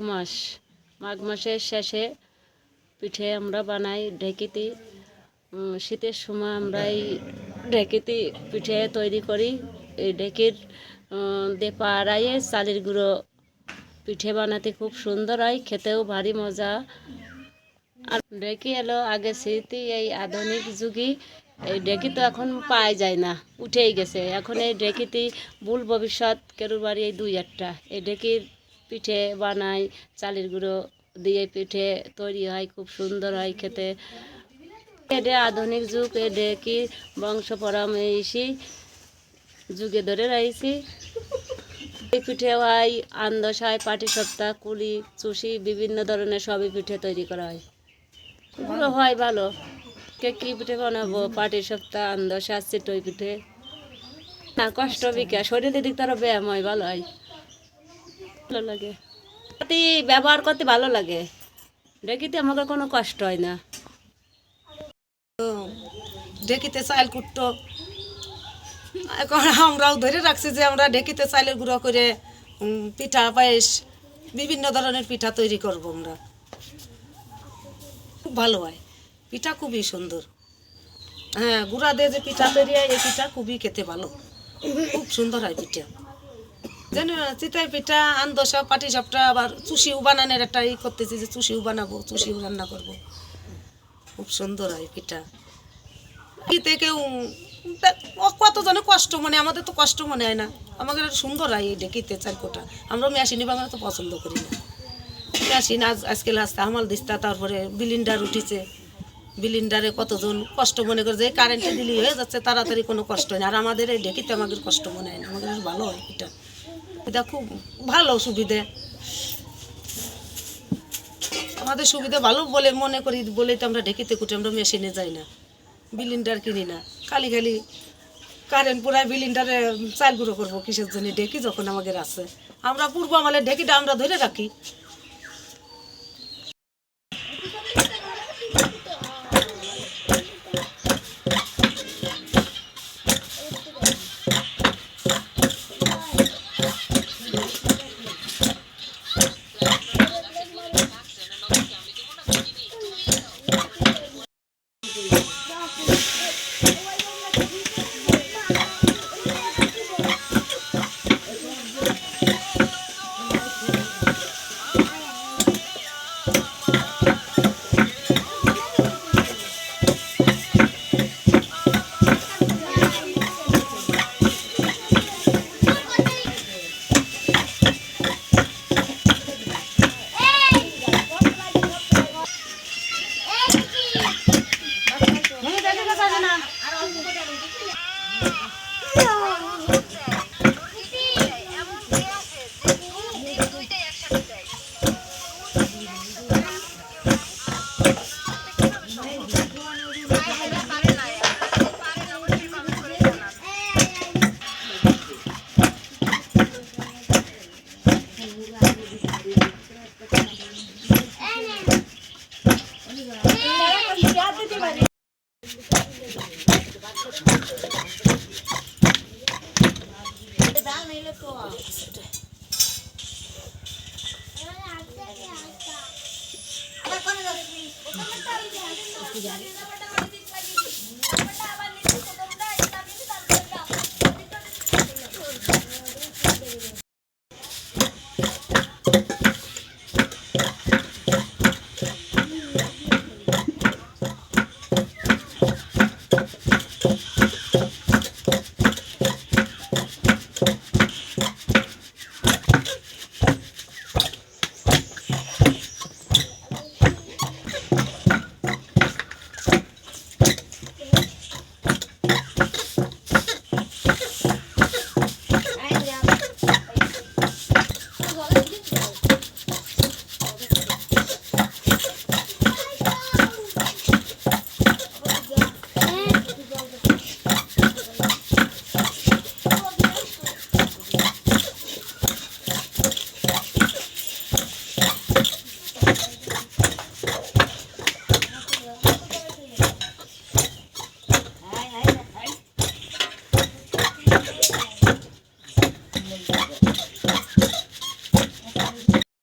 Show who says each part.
Speaker 1: মাস। মাঘ মাসের শেষে পিঠে আমরা বানাই ঢেকিতে শীতের সময় আমরা এই ঢেকিতে পিঠে তৈরি করি। এই ঢেকির উম, দিয়ে পাড়াইয়ে চালের গুঁড়ো পিঠে বানাতে খুব সুন্দর হয় খেতেও ভারী মজা। আর ঢেকি এলো আগে স্মৃতি এই আধুনিক যুগে। এই ঢেকি তো এখন পাওয়া যায় না উঠেই গেছে। এখন এই ঢেকিতে ভুল ভবিষ্যৎ কেরুর বাড়ি এই দুই একটা। এই ঢেকির পিঠে বানাই, চালের গুঁড়ো দিয়ে পিঠে তৈরি হয়, খুব সুন্দর হয় খেতে। এটা আধুনিক যুগ এ ঢেকি বংশ পরামর্শী যুগে ধরে রয়েছি। এই পিঠে হয় আন্দস হয় পাটি সপ্তাহ কুলি, চুষি, বিভিন্ন ধরনের সবই পিঠে তৈরি করা হয়। এগুলো হয় ভালো। কে কী পিঠে বানাবো? পাটি সপ্তাহ আন্দস আর চিটই পিঠে। না, কষ্ট বিকা শরীরের দিক তারা ব্যায়াম হয়, ভালো হয়। ভালো লাগে। ব্যবহার করতে ভালো লাগে। দেখিতে আমাকে কোনো কষ্ট হয় না।
Speaker 2: ঢেকিতে চাল কুটতো। এখন আমরাও ধরে রাখছি যে আমরা ঢেকিতে চালের গুঁড়ো করে পিঠা, পায়েস, বিভিন্ন ধরনের পিঠা তৈরি করব আমরা। খুব ভালো হয়। পিঠা খুবই সুন্দর। হ্যাঁ গুঁড়া দিয়ে যে পিঠা তৈরি হয়, এই পিঠা খুবই খেতে ভালো। খুব সুন্দর হয় পিঠা। জানো চিতাই পিঠা আন্দসা পাটি সাপটা আবার চুষিও বানানোর একটা ই করতেছি যে চুষিও বানাবো চুষিও রান্না করব। খুব সুন্দর হয় পিঠা। ইতে কেউ কতজনে কষ্ট মনে, আমাদের তো কষ্ট মনে হয় না। আমাদের সুন্দর হয় এই ডেকিতে চারকোটা। আমরা মেশিনি বাংলা তো পছন্দ করি না। মেশিন আজ আজকাল আসতে হামাল দিস্তা, তারপরে বিলিন্ডার উঠিছে। বিলিন্ডারে কতজন কষ্ট মনে করে, যে কারেন্টে দিলি হয়ে যাচ্ছে, তাড়াতাড়ি কোনো কষ্ট হয় না। আর আমাদের এই ডেকিতে আমাদের কষ্ট মনে হয় না। আমাদের ভালো হয় এটা এটা খুব ভালো সুবিধে। আমাদের সুবিধা ভালো বলে মনে করি বলে তো আমরা ঢেকিতে কুটে আমরা মেশিনে যাই না, বিলিন্ডার কিনি না। খালি খালি কারেন্ট পুরাই বিলিন্ডারে চাল গুঁড়ো করব কিসের জন্য? ঢেকি যখন আমাদের আছে। আমরা পূর্ব আমাদের ঢেকিটা আমরা ধরে রাখি। যাবে Thank you.